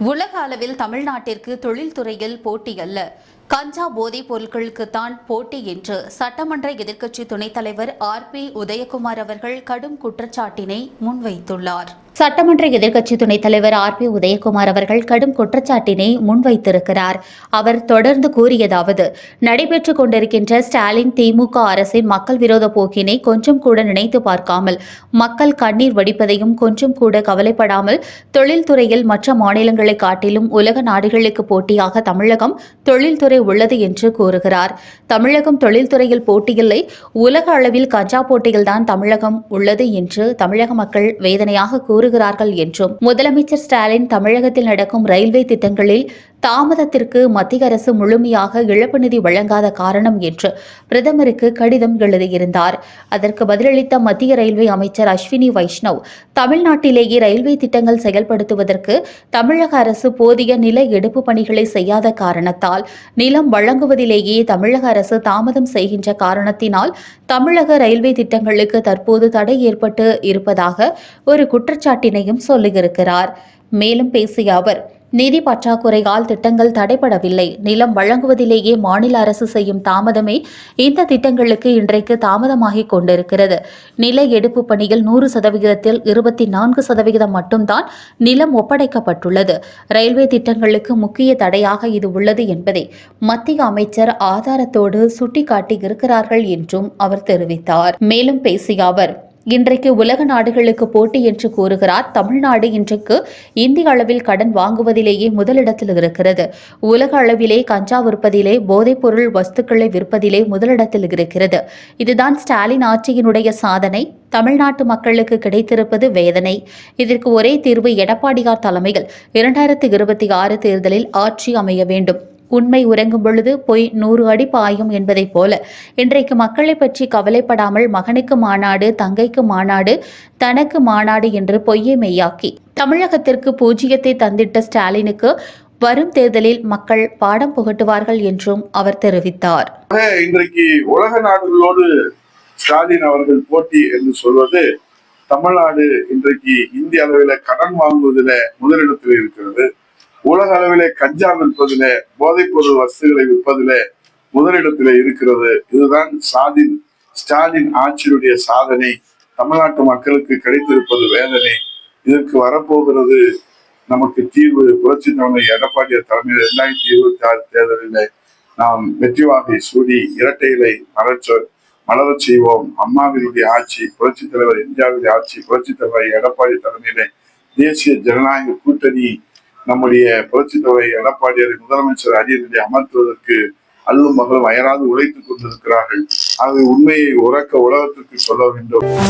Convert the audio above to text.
உலக அளவில் தமிழ்நாட்டிற்கு தொழில்துறையில் போட்டி அல்ல கஞ்சா போதைப் பொருட்களுக்குத்தான் போட்டி என்று சட்டமன்ற எதிர்க்கட்சி துணைத் தலைவர் ஆர் பி உதயகுமார் அவர்கள் கடும் குற்றச்சாட்டினை முன்வைத்துள்ளார். சட்டமன்ற எதிர்க்கட்சி துணைத் தலைவர் ஆர் பி உதயகுமார் அவர்கள் கடும் குற்றச்சாட்டினை முன்வைத்திருக்கிறார். அவர் தொடர்ந்து கூறியதாவது நடைபெற்றுக் கொண்டிருக்கின்ற ஸ்டாலின் திமுக அரசின் மக்கள் விரோத போக்கினை கொஞ்சம் கூட நினைத்து பார்க்காமல் மக்கள் கண்ணீர் வடிப்பதையும் கொஞ்சம் கூட கவலைப்படாமல் தொழில்துறையில் மற்ற மாநிலங்களை காட்டிலும் உலக நாடுகளுக்கு போட்டியாக தமிழகம் தொழில்துறை உள்ளது என்று கூறுகிறார். தமிழகம் தொழில்துறையில் போட்டியில்லை. உலக அளவில் கஞ்சா போட்டியில்தான் தமிழகம் உள்ளது என்று தமிழக மக்கள் வேதனையாக கூறுகிறார்கள் என்றும் முதலமைச்சர் ஸ்டாலின் தமிழகத்தில் நடக்கும் ரயில்வே திட்டங்களில் தாமதத்திற்கு மத்திய அரசு முழுமையாக இழப்பு நிதி வழங்காத காரணம் என்று பிரதமருக்கு கடிதம் எழுதியிருந்தார். அதற்கு பதிலளித்த மத்திய ரயில்வே அமைச்சர் அஸ்வினி வைஷ்ணவ் தமிழ்நாட்டிலேயே ரயில்வே திட்டங்கள் செயல்படுத்துவதற்கு தமிழக அரசு போதிய நில எடுப்பு பணிகளை செய்யாத காரணத்தால் நிலம் வழங்குவதிலேயே தமிழக அரசு தாமதம் செய்கின்ற காரணத்தினால் தமிழக ரயில்வே திட்டங்களுக்கு தற்போது தடை ஏற்பட்டு இருப்பதாக ஒரு குற்றச்சாட்டினையும் சொல்லியிருக்கிறார். மேலும் பேசிய அவர் நிதி பற்றாக்குறையால் திட்டங்கள் தடைபடவில்லை. நிலம் வழங்குவதிலேயே மாநில அரசு செய்யும் தாமதமே இந்த திட்டங்களுக்கு இன்றைக்கு தாமதமாகிக் கொண்டிருக்கிறது. நில எடுப்பு பணியில் நூறு சதவிகிதத்தில் இருபத்தி நான்கு சதவிகிதம் மட்டும்தான் நிலம் ஒப்படைக்கப்பட்டுள்ளது. ரயில்வே திட்டங்களுக்கு முக்கிய தடையாக இது உள்ளது என்பதை மத்திய அமைச்சர் ஆதாரத்தோடு சுட்டிக்காட்டி இருக்கிறார்கள் என்றும் அவர் தெரிவித்தார். மேலும் பேசிய அவர் இன்றைக்கு உலக நாடுகளுக்கு போட்டி என்று கூறுகிறார். தமிழ்நாடு இன்றைக்கு இந்திய அளவில் கடன் வாங்குவதிலேயே முதலிடத்தில் இருக்கிறது. உலக அளவிலே கஞ்சா விற்பதிலே போதைப்பொருள் வஸ்துக்களை விற்பதிலே முதலிடத்தில் இருக்கிறது. இதுதான் ஸ்டாலின் ஆட்சியினுடைய சாதனை. தமிழ்நாட்டு மக்களுக்கு கிடைத்திருப்பது வேதனை. இதற்கு ஒரே தீர்வு எடப்பாடியார் தலைமையில் இரண்டாயிரத்தி இருபத்தி ஆறு தேர்தலில் ஆட்சி அமைய வேண்டும். உண்மை உறங்கும் பொழுது பொய் நூறு அடி பாயும் என்பதைப் போல. இன்றைக்கு மக்களை பற்றி கவலைப்படாமல் மகனுக்கு மாநாடு தங்கைக்கு மாநாடு தனக்கு மாநாடு என்று பொய்யை மெய்யாக்கி. தமிழகத்திற்கு பூஜ்ஜியத்தை தந்திட்ட ஸ்டாலினுக்கு வரும் தேர்தலில் மக்கள் பாடம் புகட்டுவார்கள் என்றும் அவர் தெரிவித்தார். இன்றைக்கு உலக நாடுகளோடு ஸ்டாலின் அவர்கள் போட்டி என்று சொல்வது தமிழ்நாடு இன்றைக்கு இந்திய அளவில் கடன் வாங்குவதில் முதலிடத்தில் இருக்கிறது. உலக அளவிலே கஞ்சா விற்பதில போதைப்பொருள் வசதிகளை விற்பதிலே விற்பதில முதலிடத்திலே இருக்கிறது. இதுதான் சாதின் ஸ்டாலின் ஆட்சியினுடைய சாதனை. தமிழ்நாட்டு மக்களுக்கு கிடைத்திருப்பது வேதனை. இதற்கு வரப்போகிறது நமக்கு தீர்வு. புரட்சி தலைமை எடப்பாடியார் தலைமையில் இரண்டாயிரத்தி இருபத்தி ஆறு தேர்தலில் நாம் வெற்றி வாகை சூடி இரட்டை இலை மலர்ச்ச மலரச் செய்வோம். அம்மாவினுடைய ஆட்சி புரட்சி தலைவர் இந்தியாவுடைய ஆட்சி புரட்சி தலைவர் எடப்பாடி தலைமையிலே தேசிய ஜனநாயக கூட்டணி நம்முடைய புரட்சி தொகை எடப்பாடியாரை முதலமைச்சர் அரியநிலை அமர்த்துவதற்கு அல்லும் மகளும் அயராது உழைத்துக் கொண்டிருக்கிறார்கள். அது உண்மையை உறக்க உலகத்திற்கு சொல்ல வேண்டும்.